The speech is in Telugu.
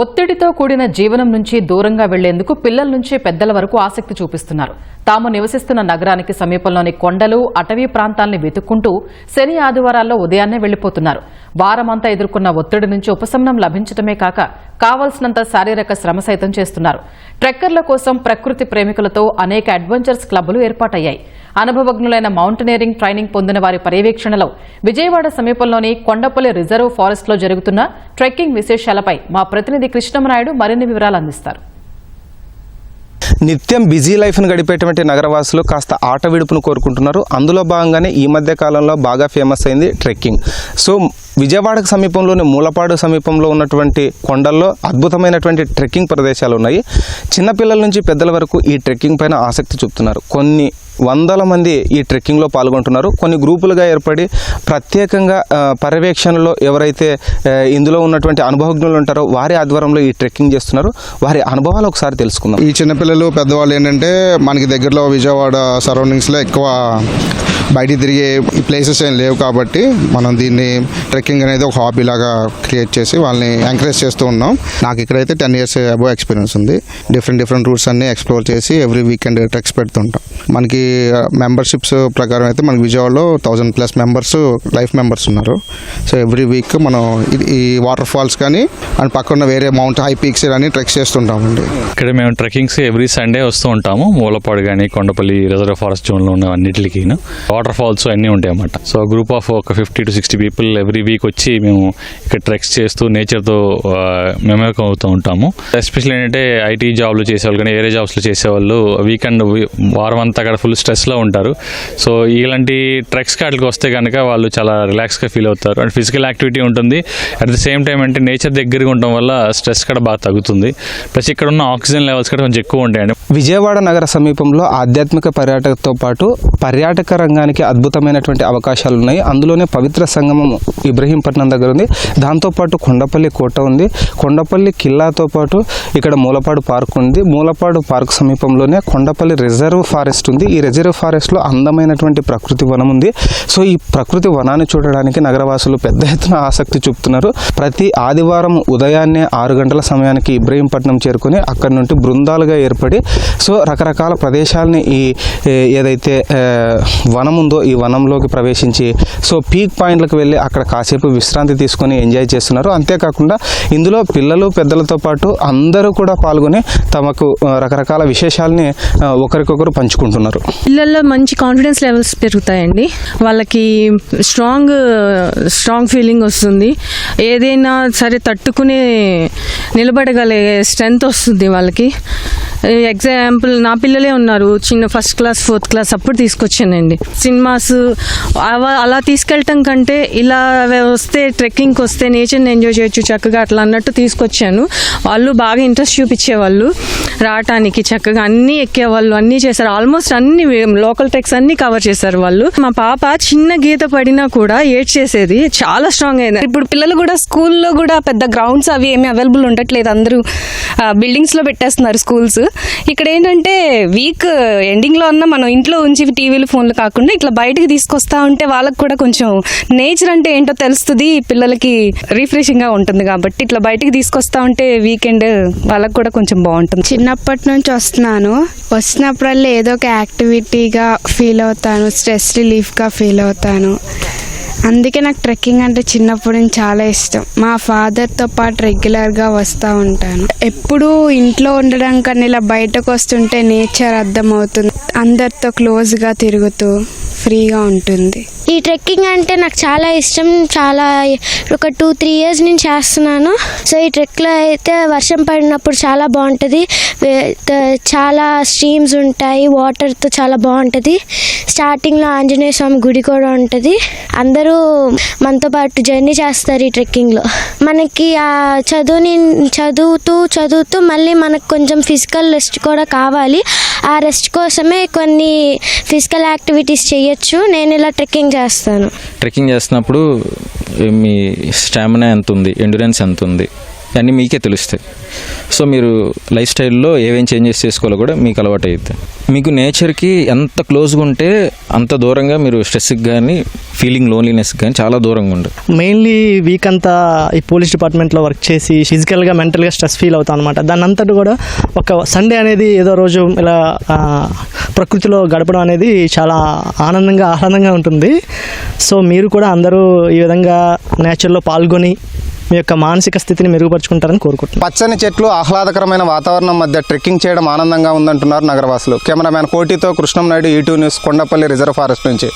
ఒత్తిడితో కూడిన జీవనం నుంచి దూరంగా వెళ్ళేందుకు పిల్లల నుంచి పెద్దల వరకు ఆసక్తి చూపిస్తున్నారు. తాము నివసిస్తున్న నగరానికి సమీపంలోని కొండలు అటవీ ప్రాంతాల్ని వెతుక్కుంటూ శని ఆదివారాల్లో ఉదయాన్నే వెళ్ళిపోతున్నారు వారమంతా ఎదుర్కొన్న ఒత్తిడి నుంచి ఉపశమనం లభించడమే కాక కావలసినంత శారీరక శ్రమ సైతం చేస్తున్నారు. ట్రెక్కర్ల కోసం ప్రకృతి ప్రేమికులతో అనేక అడ్వెంచర్స్ క్లబ్లు ఏర్పాటయ్యాయి. అనుభవజ్ఞులైన మౌంటనీరింగ్ ట్రైనింగ్ పొందిన వారి పర్యవేక్షణలో విజయవాడ సమీపంలోని కొండపల్లి రిజర్వ్ ఫారెస్ట్లో జరుగుతున్న ట్రెక్కింగ్ విశేషాలపై మా ప్రతినిధి కృష్ణమనాయుడు మరిన్ని వివరాలు అందిస్తారు. నిత్యం బిజీ లైఫ్ను గడిపేటువంటి నగరవాసులు కాస్త ఆట విడుపును కోరుకుంటున్నారు. అందులో భాగంగానే ఈ మధ్య కాలంలో బాగా ఫేమస్ అయింది ట్రెక్కింగ్. సో విజయవాడకు సమీపంలోని మూలపాడు సమీపంలో ఉన్నటువంటి కొండల్లో అద్భుతమైనటువంటి ట్రెక్కింగ్ ప్రదేశాలు ఉన్నాయి. చిన్నపిల్లల నుంచి పెద్దల వరకు ఈ ట్రెక్కింగ్ పైన ఆసక్తి చూపుతున్నారు. కొన్ని వందల మంది ఈ ట్రెక్కింగ్లో పాల్గొంటున్నారు. కొన్ని గ్రూపులుగా ఏర్పడి ప్రత్యేకంగా పర్యవేక్షణలో ఎవరైతే ఇందులో ఉన్నటువంటి అనుభవజ్ఞులు ఉంటారో వారి ఆధ్వర్యంలో ఈ ట్రెక్కింగ్ చేస్తున్నారు. వారి అనుభవాలు ఒకసారి తెలుసుకుందాం. ఈ చిన్నపిల్లలు పెద్దవాళ్ళు ఏంటంటే మనకి దగ్గరలో విజయవాడ సరౌండింగ్స్లో ఎక్కువ బయట తిరిగే ప్లేసెస్ ఏం లేవు కాబట్టి మనం దీన్ని ట్రెక్కింగ్ అనేది ఒక హాబీ లాగా క్రియేట్ చేసి వాళ్ళని ఎంకరేజ్ చేస్తూ ఉన్నాం. నాకు ఇక్కడైతే టెన్ ఇయర్స్ అబోవ్ ఎక్స్పీరియన్స్ ఉంది. డిఫరెంట్ డిఫరెంట్ రూట్స్ అన్ని ఎక్స్ప్లోర్ చేసి ఎవ్రీ వీకెండ్ ట్రెక్స్ పెడుతుంటాం. మనకి uh, మెంబర్షిప్స్ ప్రకారం అయితే మనకి విజయవాడలో thousand plus members life members ఉన్నారు. సో ఎవ్రీ వీక్ మనం ఈ వాటర్ ఫాల్స్ కానీ అండ్ పక్కన వేరే మౌంట్ హై పీక్స్ అన్ని ట్రెక్స్ చేస్తుంటామండి ఇక్కడ మేము ట్రెక్కింగ్స్ ఎవ్రీ సండే వస్తూ ఉంటాము. మూలపాడు కానీ కొండపల్లి రిజర్వ్ ఫారెస్ట్ జోన్లో ఉన్న అన్నిటికీ వాటర్ ఫాల్స్ అన్నీ ఉంటాయి అన్నమాట. సో గ్రూప్ ఆఫ్ ఒక fifty to sixty people every week వచ్చి మేము ఇక్కడ ట్రెక్స్ చేస్తూ నేచర్తో మెమేకం అవుతూ ఉంటాము. ఎస్పెషల్లీ ఏంటంటే ఐటీ జాబ్లు చేసేవాళ్ళు కానీ వేరే జాబ్స్లో చేసేవాళ్ళు వీకెండ్ వారం అంతా అక్కడ ఫుల్ స్ట్రెస్లో ఉంటారు. సో ఇలాంటి ట్రెక్స్ కాటికి వస్తే కనుక వాళ్ళు చాలా రిలాక్స్గా ఫీల్ అవుతారు. అండ్ ఫిజికల్ యాక్టివిటీ ఉంటుంది. అట్ ద సేమ్ టైం అంటే నేచర్ దగ్గరగా ఉండడం వల్ల స్ట్రెస్ కూడా బాగా తగ్గుతుంది. ప్లస్ ఇక్కడ ఉన్న ఆక్సిజన్ లెవెల్స్ కూడా కొంచెం ఎక్కువ ఉంటాయండి. విజయవాడ నగర సమీపంలో ఆధ్యాత్మిక పర్యాటకతో పాటు పర్యాటక రంగానికి అద్భుతమైనటువంటి అవకాశాలు ఉన్నాయి అందులోనే పవిత్ర సంగమం ఇబ్రహీంపట్నం దగ్గర ఉంది. దాంతోపాటు కొండపల్లి కోట ఉంది. కొండపల్లి కిల్లాతో పాటు ఇక్కడ మూలపాడు పార్క్ ఉంది. మూలపాడు పార్క్ సమీపంలోనే కొండపల్లి రిజర్వ్ ఫారెస్ట్ ఉంది. ఈ రిజర్వ్ ఫారెస్ట్లో అందమైనటువంటి ప్రకృతి వనం ఉంది. సో ఈ ప్రకృతి వనాన్ని చూడడానికి నగరవాసులు పెద్ద ఎత్తున ఆసక్తి చూపుతున్నారు. ప్రతి ఆదివారం ఉదయాన్నే ఆరు గంటల సమయానికి ఇబ్రహీంపట్నం చేరుకొని అక్కడి నుండి బృందాలుగా ఏర్పడి సో రకరకాల ప్రదేశాలని ఈ ఏదైతే వనం ఉందో ఈ వనంలోకి ప్రవేశించి సో పీక్ పాయింట్లకు వెళ్ళి అక్కడ కాసేపు విశ్రాంతి తీసుకొని ఎంజాయ్ చేస్తున్నారు. అంతేకాకుండా ఇందులో పిల్లలు పెద్దలతో పాటు అందరూ కూడా పాల్గొని తమకు రకరకాల విశేషాలని ఒకరికొకరు పంచుకుంటున్నారు. పిల్లల్లో మంచి కాన్ఫిడెన్స్ లెవెల్స్ పెరుగుతాయండి. వాళ్ళకి స్ట్రాంగ్ స్ట్రాంగ్ ఫీలింగ్ వస్తుంది. ఏదైనా సరే తట్టుకునే నిలబడగలే స్ట్రెంగ్త్ వస్తుంది వాళ్ళకి. ఎగ్జాంపుల్ నా పిల్లలే ఉన్నారు. చిన్న ఫస్ట్ క్లాస్ ఫోర్త్ క్లాస్ అప్పుడు తీసుకొచ్చానండి. సినిమాస్ అలా తీసుకెళ్ళటం కంటే ఇలా వస్తే ట్రెక్కింగ్కి వస్తే నేచర్ని ఎంజాయ్ చేయొచ్చు చక్కగా అట్లా అన్నట్టు తీసుకొచ్చాను. వాళ్ళు బాగా ఇంట్రెస్ట్ చూపించేవాళ్ళు. రావటానికి చక్కగా అన్నీ ఎక్కేవాళ్ళు అన్నీ చేశారు. ఆల్మోస్ట్ అన్ని లోకల్ ట్రెక్స్ అన్నీ కవర్ చేశారు వాళ్ళు. మా పాప చిన్న గీత పడినా కూడా ఏడ్ చేసేది చాలా స్ట్రాంగ్ అయింది ఇప్పుడు పిల్లలు కూడా స్కూల్లో కూడా పెద్ద గ్రౌండ్స్ అవి ఏమీ అవైలబుల్ ఉండట్లేదు. అందరూ బిల్డింగ్స్లో పెట్టేస్తున్నారు స్కూల్స్ ఇక్కడ ఏంటంటే వీక్ ఎండింగ్లో ఉన్న మనం ఇంట్లో ఉంచి టీవీలు ఫోన్లు కాకుండా ఇట్లా బయటకు తీసుకొస్తా ఉంటే వాళ్ళకి కూడా కొంచెం నేచర్ అంటే ఏంటో తెలుస్తుంది. పిల్లలకి రిఫ్రెషింగ్గా ఉంటుంది కాబట్టి ఇట్లా బయటకు తీసుకొస్తా ఉంటే వీకెండ్ వాళ్ళకి కూడా కొంచెం బాగుంటుంది. చిన్నప్పటి నుంచి వస్తున్నాను. వచ్చినప్పుడల్లా ఏదో ఒక యాక్టివిటీగా ఫీల్ అవుతాను స్ట్రెస్ రిలీఫ్గా ఫీల్ అవుతాను. అందుకే నాకు ట్రెక్కింగ్ అంటే చిన్నప్పటి నుంచి చాలా ఇష్టం. మా ఫాదర్తో పాటు రెగ్యులర్గా వస్తూ ఉంటాను. ఎప్పుడూ ఇంట్లో ఉండడం కన్నా ఇలా బయటకు వస్తుంటే నేచర్ అర్థమవుతుంది. అందరితో క్లోజ్గా తిరుగుతూ ఫ్రీగా ఉంటుంది. ఈ ట్రెక్కింగ్ అంటే నాకు చాలా ఇష్టం. చాలా ఒక టూ త్రీ ఇయర్స్ నుంచి చేస్తున్నాను. సో ఈ ట్రెక్లో అయితే వర్షం పడినప్పుడు చాలా బాగుంటుంది. చాలా స్ట్రీమ్స్ ఉంటాయి. వాటర్తో చాలా బాగుంటుంది. స్టార్టింగ్లో ఆంజనేయ స్వామి గుడి కూడా ఉంటుంది. అందరూ మనతో పాటు జర్నీ చేస్తారు ఈ ట్రెక్కింగ్లో. మనకి ఆ చదువుని చదువుతూ చదువుతూ మళ్ళీ మనకు కొంచెం ఫిజికల్ రెస్ట్ కూడా కావాలి. ఆ రెస్ట్ కోసమే కొన్ని ఫిజికల్ యాక్టివిటీస్ చేయొచ్చు. నేను ఇలా ట్రెక్కింగ్ చేస్తాను. ట్రెక్కింగ్ చేస్తున్నప్పుడు మీ స్టామినా ఎంత ఉంది ఎండురెన్స్ ఎంత ఉంది అన్నీ మీకే తెలుస్తాయి. సో మీరు లైఫ్ స్టైల్లో ఏవేం చేంజెస్ చేసుకోవాలో కూడా మీకు అలవాటు అవుతుంది మీకు నేచర్కి ఎంత క్లోజ్గా ఉంటే అంత దూరంగా మీరు స్ట్రెస్కి కానీ ఫీలింగ్ లోన్లీనెస్ కానీ చాలా దూరంగా ఉండదు మెయిన్లీ వీక్ అంతా ఈ పోలీస్ డిపార్ట్మెంట్లో వర్క్ చేసి ఫిజికల్గా మెంటల్గా స్ట్రెస్ ఫీల్ అవుతాం అనమాట దాని అంతటి కూడా ఒక సండే అనేది ఏదో రోజు ఇలా ప్రకృతిలో గడపడం అనేది చాలా ఆనందంగా ఆహ్లాదంగా ఉంటుంది. సో మీరు కూడా అందరూ ఈ విధంగా నేచర్లో పాల్గొని మీ యొక్క మానసిక స్థితిని మెరుగుపరుచుకుంటారని కోరుకుంటున్నాను. పచ్చని చెట్లు ఆహ్లాదకరమైన వాతావరణం మధ్య ట్రెక్కింగ్ చేయడం ఆనందంగా ఉందంటున్నారు నగరవాసులు. కెమెరామ్యాన్ కోటితో కృష్ణం నాయుడు e ఈటూ న్యూస్ కొండపల్లి రిజర్వ్ ఫారెస్ట్ నుంచి.